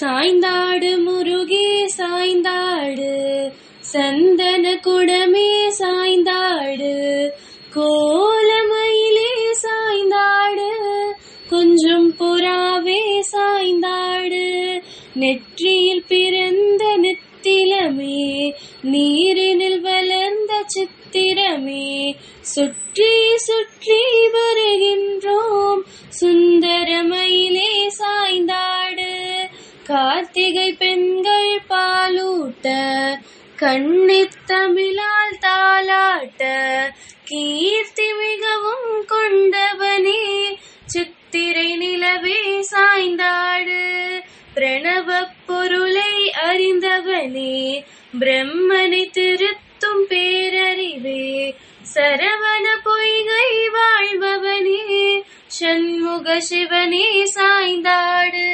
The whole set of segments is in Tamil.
சாய்ந்தாடு முருகே சாய்ந்தாடு. சந்தன குடமே சாய்ந்தாடு. கோலமயிலே சாய்ந்தாடு. கொஞ்சம் புறாவே சாய்ந்தாடு. நெற்றியில் பிறந்த நித்திலமே நீரினில் வளர்ந்த சித்திரமே. சுற்றி சுற்றி வருகின்றோம் கார்த்திகை பெண்கள் பாலூட்ட கண்ணித் தமிழால் தாளாட்ட கீர்த்தி மிகவும் கொண்டவனே சித்திரை நிலவே சாய்ந்தாடு பிரணவ பொருளை அறிந்தவனே பிரம்மனை திருத்தும் பேரறிவே சரவண பொய்கை வாழ்பவனே சண்முக சிவனே சாய்ந்தாடு.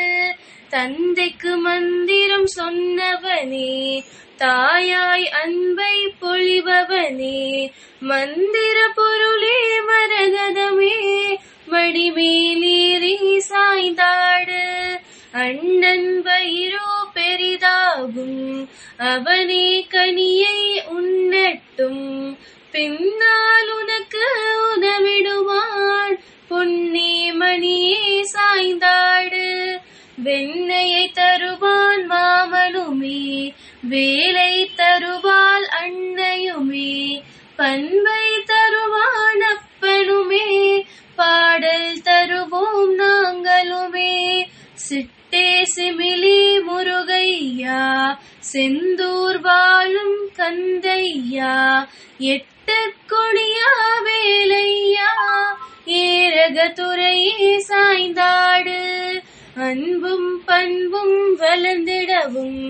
தந்தைக்கு மந்திரம் சொன்னவனே தாயாய் அன்பை பொழிபவனே மந்திர பொருளே மரகதமே மடிமேலேறி சாய்ந்தாடு. அண்ணன் வயிறோ பெரிதாகும் அவனே கனியை உண்ணட்டும். பின்னால் உனக்கு உதவிடுவான் பொன்னே மணியே சாய்ந்தாடு வெண்ணையை தருவான் மாமனுமே வேலை தருவாள் அன்னையுமே பண்பை தருவான் அப்பனுமே பாடல் தருவோம் நாங்களுமே. சிட்டே சிமிலி முருகையா செந்தூர் வாழும் கந்தையா எட்டு கொடியா வேலையா ஏரகத்துறையே துறை அன்பும் பண்பும் வளர்ந்திடவும்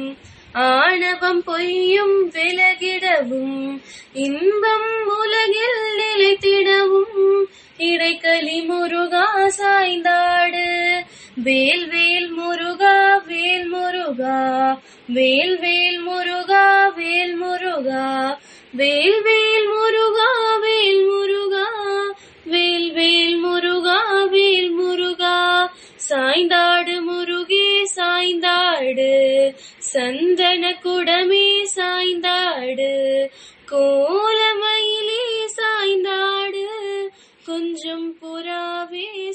ஆணவம் பொய்யும் விலகிடவும் இன்பம் உலகில் நிலைத்திடவும் இடைக்கலி முருகா சாய்ந்தாடு. வேல் வேல் முருகா வேல் முருகா வேல் வேல் முருகா வேல் முருகா வேல் வேல் முருகா கோலமயிலே சாய்ந்தாடு. கொஞ்சம் புறாவே